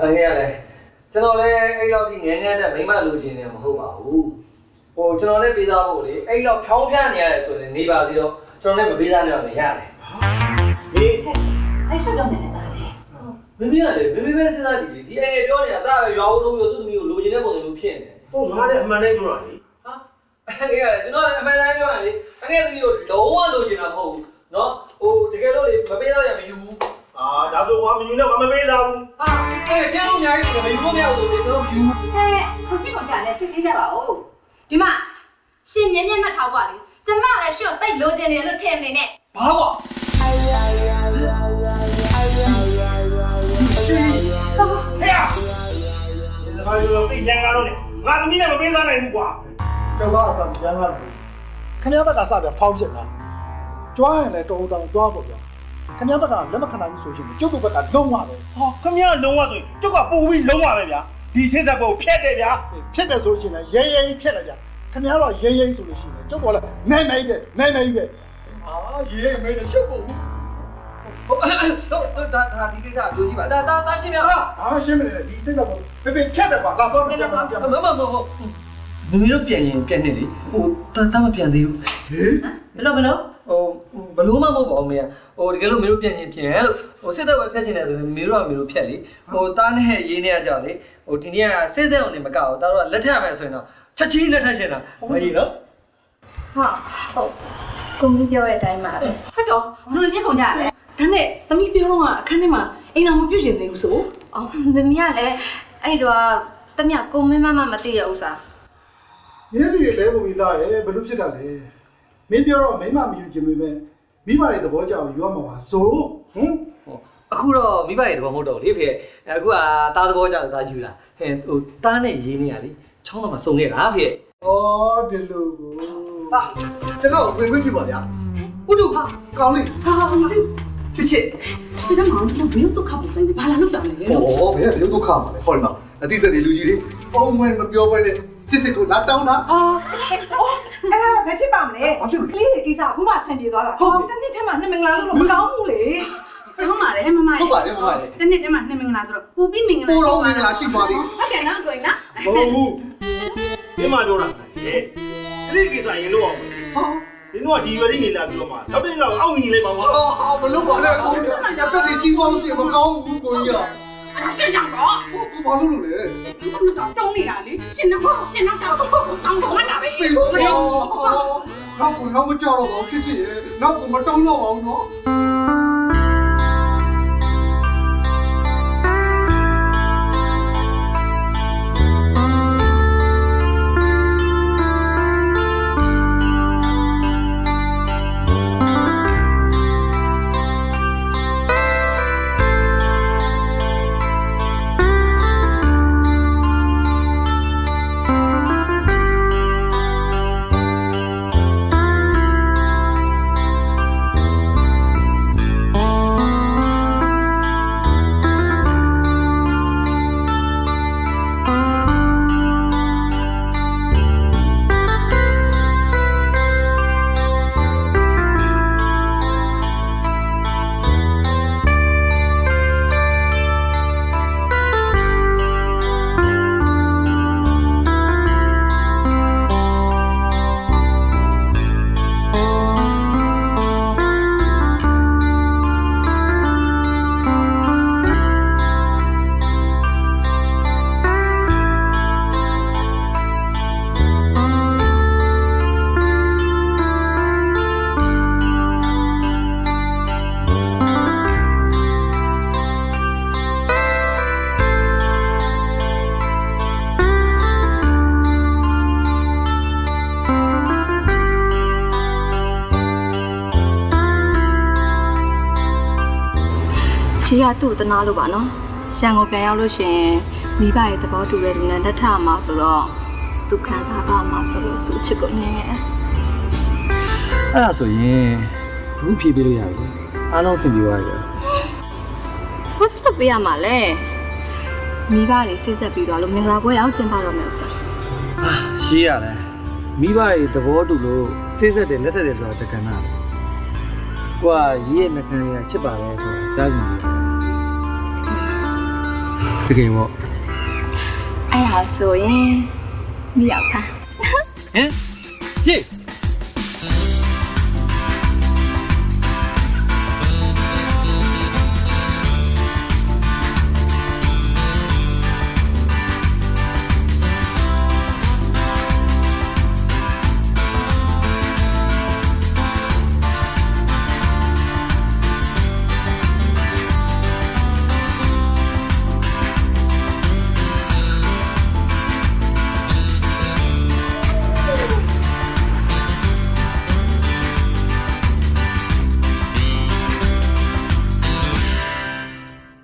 အဲ့ရလေကျွန်တော်လည်းအဲ့လောက်ကြီးငန်းငန်းတဲ့မိမလိုချင်နေမှာမဟုတ်ပါဘူးဟိုကျွန်တော်လည်းပေးသားဖို့လေအဲ့လောက်ဖြောင်းပြနေရတယ်ဆိုရင်နေပါသေးတော့ကျွန်တော်လည်းမပေးသားနဲ့တော့နေရတယ်ဟေးအဲ့ဆက်တော့နေတာလေမမေကလေမမေပဲစဉ်းစားကြည့်လေဒီအဲ့ပြောနေတာဒါပဲရွာဦးလုံးမျိုးသူ့သမီးကိုလိုချင်တဲ့ပုံစံမျိုးဖြစ်နေတယ်ဟိုငါလည်းအမှန်တိုင်းပြောတာလေဟာအဲ့ကကျွန်တော်အမှန်တမ်းပြောရင်လေအဲ့ဒီသမီးကိုလုံးဝလိုချင်တာမဟုတ်ဘူးနော်ဟိုတကယ်လို့လေမပေးသားရမယူဘူးအာ ဒါဆိုကွာမယူနဲ့ကွာမပေးစားဘူးဟာအဲ့ကျန်းလုံးအများကြီးမယူလို့မရဘူးလေကျွန်တော်ယူဟဲ့ခုကြည့်ကုန်ကြလဲစစ်သေးကြပါဦးဒီမှာရှင်မြင်းမြင်းမှတ်ထားပါလေကျမလည်းရှင်ကိုတိတ်လိုချင်တယ်လို့ထင်နေနဲ့ဘာကွာဟဲ့ဒီစကားပြောသိချင်ကားတော့လေငါသမီးနဲ့မပေးစားနိုင်ဘူးကွာကျောင်းသားအစပြန်လာတယ်ခင်ဗျားဘက်ကစပြဖောင်းဖြစ်လာကြွားရင်လည်းတော်တောင်ကြွားပေါ့ဗျာ ခင်ဗျားဘက်ကလက်မခံနိုင်ဘူးဆိုရှင်ကျုပ်တို့ဘက်ကလုံးဝပဲဟောခမရလုံးဝဆိုရင်ကျုပ်ကပို့ပြီးလုံးဝပဲဗျာဒီစိတ်ဆက်ပုံဖြတ်တယ်ဗျာဖြစ်တယ်ဆိုရှင်လည်းရဲရဲကြီးဖြစ်တယ်ဗျာခင်ဗျားတော့ရဲရဲကြီးဆိုလို့ရှိရင်ကျုပ်ကလည်းနိုင်နိုင်ပဲနိုင်နိုင်ပဲအာရေးမေးတယ်ရှုပ်ကုန်ဘူးဟုတ်ဟုတ်ဒါဒါဒီကိစ္စလူကြီးပါဒါဒါဒါရှင်းပြဟာဘာမှရှင်းမနေနဲ့ဒီစိတ်တော့ပေပေဖြတ်တယ်ကွာလာတော့ပြန်ပြန်ပြန်မမမဟုတ်မမီတို့ပြန်ရင်ပြန်နေလေဟိုတာတာမပြန်သေးဘူးဟေးဘယ်လိုဘယ်လို ဟိုဘလို့မှမဟုတ်ပါဘူးမေဟိုတကယ်လို့မင်းတို့ပြန်ရင်ပြန်လို့ဟိုစစ်တော့ပဲဖြတ်ချင်တယ်ဆိုရင်မင်းတို့ကမင်းတို့ဖြတ်လေဟိုတားနဲ့ရေးနေရကြလေဟိုဒီနေ့ကစစ်စစ်အောင်နေမကောက်တာတို့ကလက်ထပ်မယ်ဆိုရင်တော့ချက်ချင်းလက်ထပ်ချင်တာမကြီးနော်ဟာဟုတ်ကိုကြီးပြောတဲ့အတိုင်းပါပဲဟုတ်တော့ဘလို့ညက်ကုန်ကြရလဲဒါနဲ့သမီးပြောတော့အခန်းထဲမှာအိမ်တော်မပြုတ်ရှင်သေးဘူးဆိုအော်မမကလည်းအဲ့တော့တမကိုမင်းမမမသိရဥစ္စာမျက်စိတွေလဲပုံပြီးသားရဲ့ဘယ်လိုဖြစ်တာလဲ မင်းပြောတော့မိမမယူခြင်းပဲမိမရဲ့သဘောကြောင်ယူရမှာပါဆိုဟင်အခုတော့မိဘရဲ့သဘောမဟုတ်တော့လေဖေအခုကတားသဘောကြောင့်တားယူလာဟဲ့ဟိုတားနဲ့ရေးနေရလေချောင်းတော့မှစုံခဲ့တာဖေဩဒီလိုကိုဟာကျွန်တော်ဝင်ခွင့်ပြုပါဗျာဟုတ်တော့ဟာကောင်းလေးဟာဟာမသိချစ်ချစ်ဘူးစမ်းမအောင်ကျွန်တော်ဘယ်တော့ခပ်ပုံတိုင်းဘာလာလို့တောင်းလဲဟောဘယ်ကဘယ်ဒုက္ခမှာလဲဟောဒီမှာအတိတ်တဲ့လူကြီးတွေပုံမှန်မပြောဘဲနဲ့ချစ်ချစ်ကိုလာတောင်းတာဟာအော် အဲ့ဒါဘာဖြစ်ပါမလဲဘာဖြစ်လို့ကလေးတွေကိစ္စအခုမှဆင်ပြေသွားတာဟုတ်တနေ့ထဲမှာနှစ်မင်္ဂလာလို့မကောင်းဘူးလေကောင်းပါတယ်မမရေဟုတ်ပါတယ်မမလေးတနေ့တည်းမှာနှစ်မင်္ဂလာဆိုတော့ပူပြီးမင်္ဂလာပိုတော့မင်္ဂလာရှိပါသည်ဟုတ်တယ်နော်ကိုင်နော်မဟုတ်ဘူးဒီမှာပြောတာဟဲ့ဒီကိစ္စရင်လို့အောင်ဟာဒီတော့ဒီရွယ်လေးနေလာပြီးတော့မှနောက်တစ်လောက်အောက်ညီလိုက်ပါကွာဟာဘလို့ပါလဲကိုကြီးစက်တီကြီးသွားလို့ရှိရင်မကောင်းဘူးကိုကြီးကအဲ့ ရှင်းကြတော့ဟောကိုဘာလို့လို့လဲဘာလို့တော့တုံးနေတာလေရှင်တော့ရှင်တော့တော့တောင်းတော့မှတာပဲပြေလို့ဟာနောက်ကိုနောက်မကြောက်တော့ပါဘူးချစ်ချစ်ရဲ့နောက်ကိုမတောင်းတော့ပါဘူးနော် ချီကသူ့တနာလို့ပါနော်ရန်ကုန်ပြန်ရောက်လို့ရှင်မိဘရဲ့သဘောတူတဲ့လူနဲ့လက်ထပ်မှာဆိုတော့သူခံစားပါမှာဆိုလို့သူ့ချစ်ကိုညင်ငယ်အဲ့ဒါဆိုရင်ဘူးဖြေပေးလို့ရတယ်အားလုံးစင်ပြေသွားပြီဘာဖြစ်လို့ပေးရမှာလဲမိဘတွေစိတ်ဆက်ပြီးတော့လို့မင်္ဂလာပွဲရောက်ကျင်းပတော့မယ်ဥစ္စာဟာရှေးရလဲမိဘရဲ့သဘောတူလို့စိတ်ဆက်တယ်လက်ထက်တယ်ဆိုတာတက္ကနာကွာရေးရဲ့နှခမ်းလေးကချစ်ပါလေဆိုတာကြားကြည့် တယ်တကယ်ပေါ့အဲ့ဒါဆိုရင်မိရောက်ဖမ်းဟမ်ပြေ